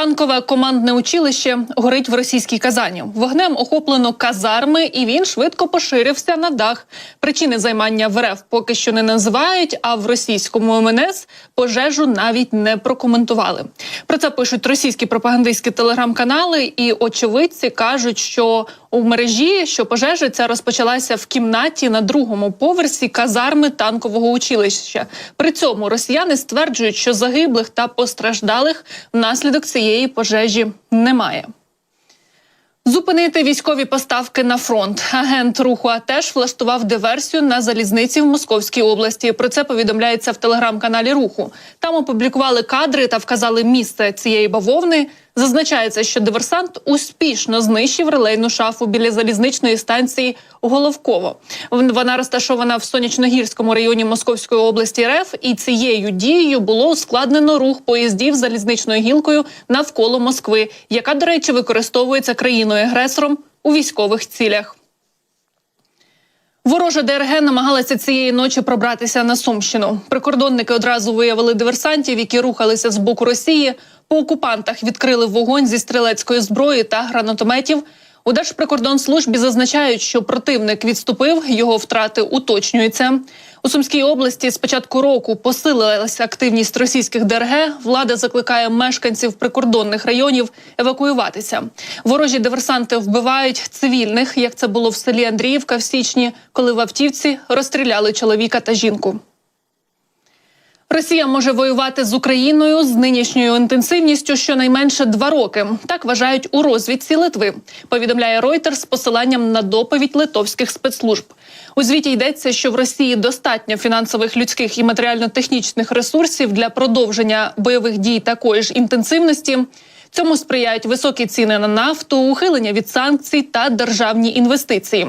Танкове командне училище горить в російській Казані. Вогнем охоплено казарми, і він швидко поширився на дах. Причини займання в РФ поки що не називають. А в російському МНС пожежу навіть не прокоментували. Про це пишуть російські пропагандистські телеграм-канали, і очевидці кажуть, що у мережі що пожежа ця розпочалася в кімнаті на другому поверсі казарми танкового училища. При цьому росіяни стверджують, що загиблих та постраждалих внаслідок цієї пожежі немає. Зупинити військові поставки на фронт. Агент руху АТЕШ влаштував диверсію на залізниці в Московській області. Про це повідомляється в телеграм-каналі Руху. Там опублікували кадри та вказали місце цієї бавовни. Зазначається, що диверсант успішно знищив релейну шафу біля залізничної станції Головково. Вона розташована в сонячногірському районі Московської області РФ, і цією дією було ускладнено рух поїздів залізничною гілкою навколо Москви, яка, до речі, використовується країною агресором у військових цілях. Ворожа ДРГ намагалася цієї ночі пробратися на Сумщину. Прикордонники одразу виявили диверсантів, які рухалися з боку Росії. По окупантах відкрили вогонь зі стрілецької зброї та гранатометів. У Держприкордонслужбі зазначають, що противник відступив, його втрати уточнюються. У Сумській області з початку року посилилася активність російських ДРГ. Влада закликає мешканців прикордонних районів евакуюватися. Ворожі диверсанти вбивають цивільних, як це було в селі Андріївка в січні, коли в автівці розстріляли чоловіка та жінку. Росія може воювати з Україною з нинішньою інтенсивністю щонайменше два роки. Так вважають у розвідці Литви. Повідомляє Reuters з посиланням на доповідь литовських спецслужб. У звіті йдеться, що в Росії достатньо фінансових, людських і матеріально-технічних ресурсів для продовження бойових дій такої ж інтенсивності. Цьому сприяють високі ціни на нафту, ухилення від санкцій та державні інвестиції.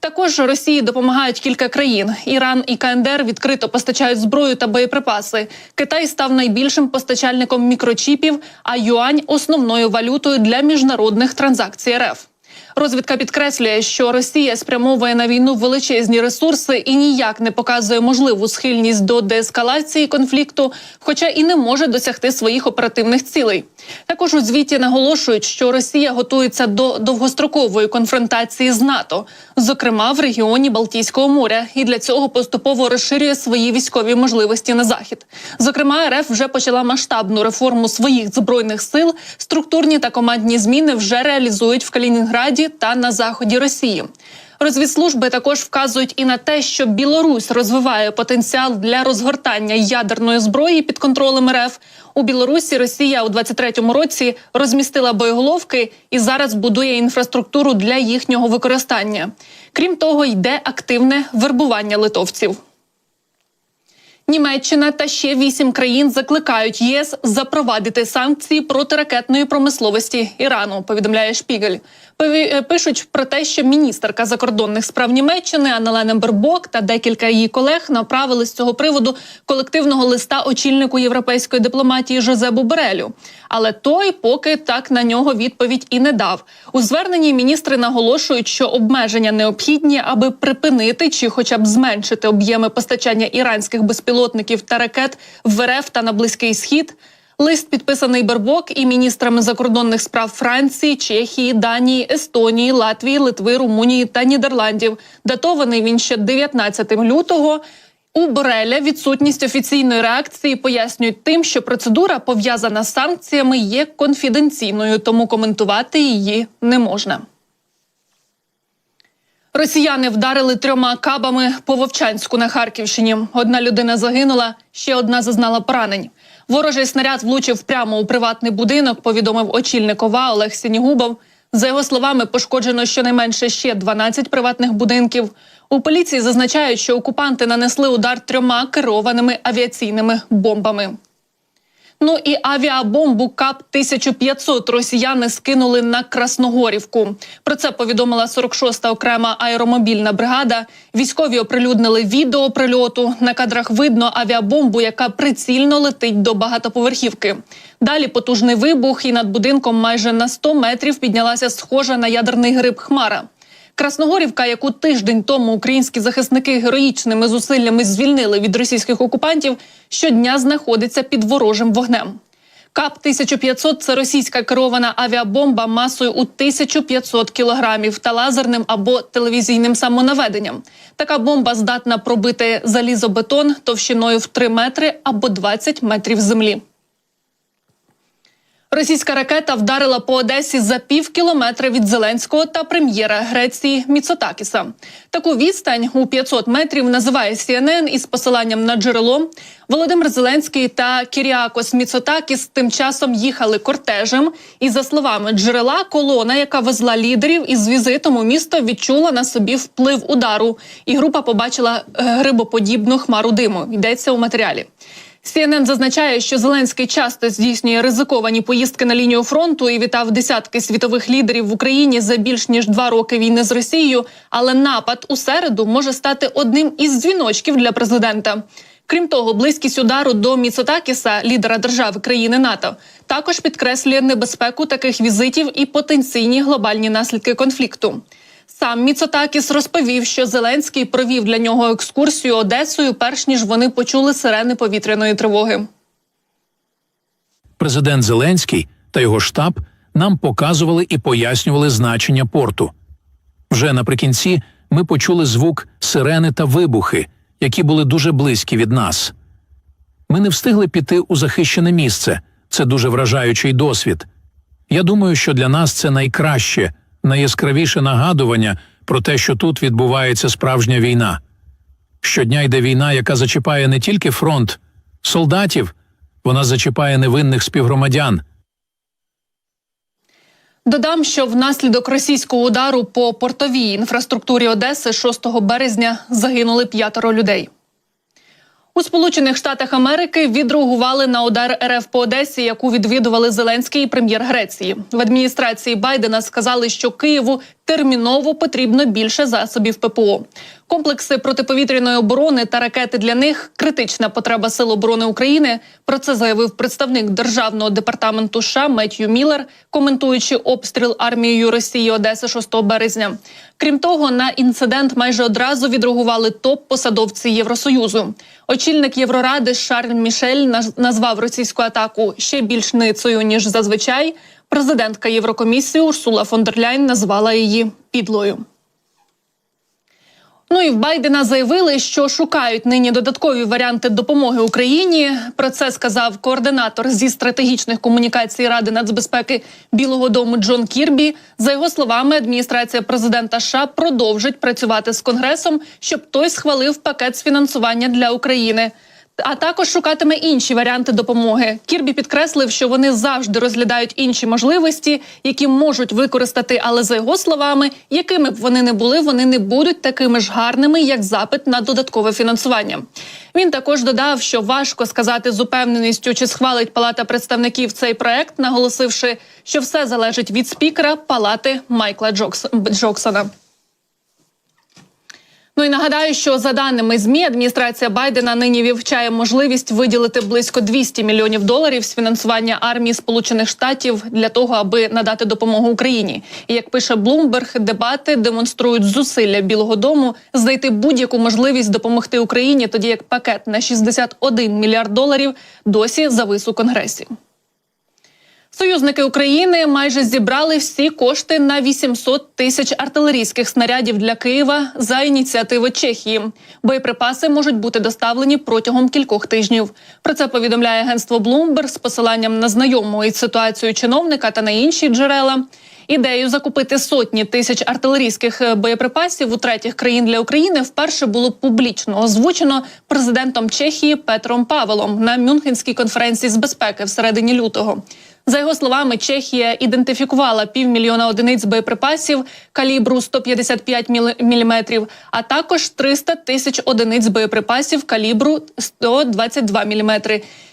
Також Росії допомагають кілька країн. Іран і КНДР відкрито постачають зброю та боєприпаси. Китай став найбільшим постачальником мікрочіпів, а юань основною валютою для міжнародних транзакцій РФ. Розвідка підкреслює, що Росія спрямовує на війну величезні ресурси і ніяк не показує можливу схильність до деескалації конфлікту, хоча і не може досягти своїх оперативних цілей. Також у звіті наголошують, що Росія готується до довгострокової конфронтації з НАТО, зокрема в регіоні Балтійського моря, і для цього поступово розширює свої військові можливості на захід. Зокрема, РФ вже почала масштабну реформу своїх збройних сил. Структурні та командні зміни вже реалізують в Калінінграді та на заході Росії. Розвідслужби також вказують і на те, що Білорусь розвиває потенціал для розгортання ядерної зброї під контролем РФ. У Білорусі Росія у 23-му році розмістила боєголовки і зараз будує інфраструктуру для їхнього використання. Крім того, йде активне вербування литовців. Німеччина та ще вісім країн закликають ЄС запровадити санкції проти ракетної промисловості Ірану. Повідомляє Шпігель. Пові- Пишуть про те, що міністерка закордонних справ Німеччини Аннелена Бербок та декілька її колег направили з цього приводу колективного листа очільнику європейської дипломатії Жозебу Борелю. Але той поки так на нього відповідь і не дав. У зверненні міністри наголошують, що обмеження необхідні, аби припинити чи, хоча б зменшити об'єми постачання іранських безпілотників та ракет в РФ та на Близький Схід. Лист підписаний Бербок і міністрами закордонних справ Франції, Чехії, Данії, Естонії, Латвії, Литви, Румунії та Нідерландів. Датований він ще 19 лютого. У Бореля відсутність офіційної реакції пояснюють тим, що процедура пов'язана з санкціями є конфіденційною, тому коментувати її не можна. Росіяни вдарили трьома кабами по Вовчанську на Харківщині. Одна людина загинула, ще одна зазнала поранень. Ворожий снаряд влучив прямо у приватний будинок. Повідомив очільник ОВА Олег Сінігубов. За його словами, пошкоджено щонайменше ще 12 приватних будинків. У поліції зазначають, що окупанти нанесли удар трьома керованими авіаційними бомбами. Ну і авіабомбу КАП 1500 росіяни скинули на Красногорівку. Про це повідомила 46-та окрема аеромобільна бригада. Військові оприлюднили відео прильоту. На кадрах видно авіабомбу, яка прицільно летить до багатоповерхівки. Далі потужний вибух, і над будинком майже на 100 метрів піднялася схожа на ядерний гриб Хмара. Красногорівка, яку тиждень тому українські захисники героїчними зусиллями звільнили від російських окупантів, щодня знаходиться під ворожим вогнем. КАП 1500 – це російська керована авіабомба масою у 1500 кілограмів та лазерним або телевізійним самонаведенням. Така бомба здатна пробити залізобетон товщиною в 3 метри або 20 метрів землі. Російська ракета вдарила по Одесі за пів кілометра від Зеленського та прем'єра Греції Міцотакіса. Таку відстань у 500 метрів називає CNN із посиланням на джерело. Володимир Зеленський та Кіріакос Міцотакіс тим часом їхали кортежем. І за словами джерела, колона, яка везла лідерів із візитом у місто, відчула на собі вплив удару. І група побачила е, грибоподібну хмару диму. Йдеться у матеріалі. CNN зазначає, що Зеленський часто здійснює ризиковані поїздки на лінію фронту і вітав десятки світових лідерів в Україні за більш ніж два роки війни з Росією. Але напад у середу може стати одним із дзвіночків для президента. Крім того, близькість удару до Міцотакіса, лідера держави країни НАТО, також підкреслює небезпеку таких візитів і потенційні глобальні наслідки конфлікту. Сам Міцотакіс розповів, що Зеленський провів для нього екскурсію Одесою, перш ніж вони почули сирени повітряної тривоги. Президент Зеленський та його штаб нам показували і пояснювали значення порту. Вже наприкінці ми почули звук сирени та вибухи, які були дуже близькі від нас. Ми не встигли піти у захищене місце. Це дуже вражаючий досвід. Я думаю, що для нас це найкраще, найяскравіше нагадування про те, що тут відбувається справжня війна. Щодня йде війна, яка зачіпає не тільки фронт, солдатів, вона зачіпає невинних співгромадян. Додам, що внаслідок російського удару по портовій інфраструктурі Одеси 6 березня загинули п'ятеро людей. У Сполучених Штатах Америки відреагували на удар РФ по Одесі, яку відвідували Зеленський і прем'єр Греції. В адміністрації Байдена сказали, що Києву терміново потрібно більше засобів ППО. Комплекси протиповітряної оборони та ракети для них критична потреба сил оборони України. Про це заявив представник державного департаменту США Меттью Міллер, коментуючи обстріл армією Росії Одеси 6 березня. Крім того, на інцидент майже одразу відреагували топ-посадовці Євросоюзу. Очільник Євроради Шарль Мішель наз- назвав російську атаку ще більш ницею ніж зазвичай. Президентка Єврокомісії Урсула фон дер Ляйн назвала її підлою. Ну і в Байдена заявили, що шукають нині додаткові варіанти допомоги Україні. Про це сказав координатор зі стратегічних комунікацій Ради нацбезпеки Білого Дому Джон Кірбі. За його словами, адміністрація президента США продовжить працювати з конгресом, щоб той схвалив пакет з фінансування для України. А також шукатиме інші варіанти допомоги. Кірбі підкреслив, що вони завжди розглядають інші можливості, які можуть використати. Але за його словами, якими б вони не були, вони не будуть такими ж гарними, як запит на додаткове фінансування. Він також додав, що важко сказати з упевненістю, чи схвалить Палата представників цей проект, наголосивши, що все залежить від спікера Палати Майкла Джокс- Джоксона. Ну і нагадаю, що за даними змі, адміністрація Байдена нині вивчає можливість виділити близько 200 мільйонів доларів з фінансування армії Сполучених Штатів для того, аби надати допомогу Україні. І як пише Блумберг, дебати демонструють зусилля Білого Дому знайти будь-яку можливість допомогти Україні, тоді як пакет на 61 мільярд доларів досі завис у конгресі. Союзники України майже зібрали всі кошти на 800 тисяч артилерійських снарядів для Києва за ініціативи Чехії. Боєприпаси можуть бути доставлені протягом кількох тижнів. Про це повідомляє агентство Bloomberg з посиланням на знайому із ситуацією чиновника та на інші джерела. Ідею закупити сотні тисяч артилерійських е, боєприпасів у третіх країн для України вперше було публічно озвучено президентом Чехії Петром Павелом на Мюнхенській конференції з безпеки всередині лютого. За його словами, Чехія ідентифікувала півмільйона одиниць боєприпасів калібру 155 мм, а також 300 тисяч одиниць боєприпасів калібру 122 мм.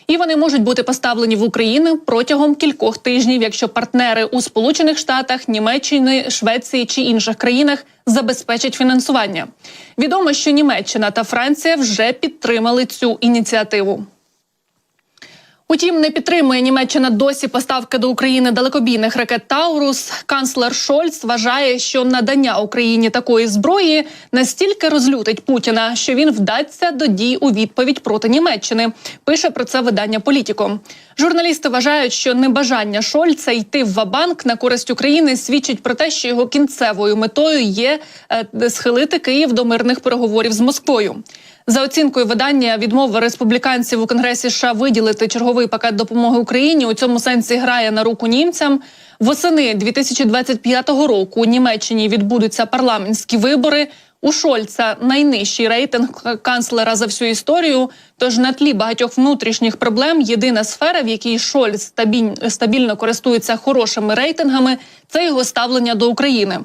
І вони можуть бути поставлені в Україну протягом кількох тижнів, якщо партнери у Сполучених Штатах, Німеччини, Швеції чи інших країнах забезпечать фінансування. Відомо, що Німеччина та Франція вже підтримали цю ініціативу. Утім, не підтримує Німеччина досі поставки до України далекобійних ракет Таурус. Канцлер Шольц вважає, що надання Україні такої зброї настільки розлютить Путіна, що він вдасться до дій у відповідь проти Німеччини. Пише про це видання Політіко. Журналісти вважають, що небажання Шольца йти в вабанк на користь України свідчить про те, що його кінцевою метою є е, схилити Київ до мирних переговорів з Москвою. За оцінкою видання, відмова республіканців у Конгресі США виділити черговий пакет допомоги Україні у цьому сенсі грає на руку німцям. Восени 2025 року у Німеччині відбудуться парламентські вибори. У Шольца найнижчий рейтинг канцлера за всю історію. Тож на тлі багатьох внутрішніх проблем єдина сфера, в якій Шольц стабіль- стабільно користується хорошими рейтингами, це його ставлення до України.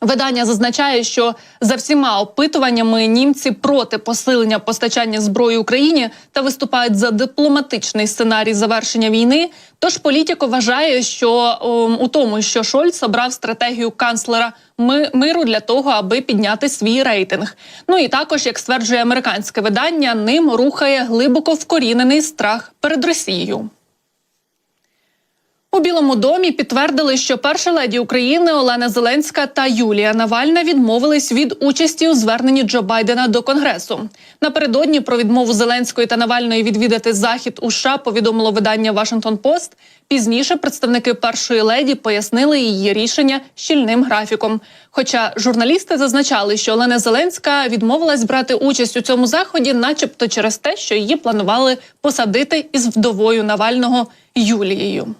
Видання зазначає, що за всіма опитуваннями німці проти посилення постачання зброї Україні та виступають за дипломатичний сценарій завершення війни. Тож політико вважає, що ом, у тому, що Шольц обрав стратегію канцлера ми- миру для того, аби підняти свій рейтинг. Ну і також, як стверджує американське видання, ним рухає глибоко вкорінений страх перед Росією. У Білому домі підтвердили, що перша леді України Олена Зеленська та Юлія Навальна відмовились від участі у зверненні Джо Байдена до Конгресу. Напередодні про відмову Зеленської та Навальної відвідати захід у США повідомило видання Вашингтон Пост. Пізніше представники першої леді пояснили її рішення щільним графіком. Хоча журналісти зазначали, що Олена Зеленська відмовилась брати участь у цьому заході, начебто через те, що її планували посадити із вдовою Навального Юлією.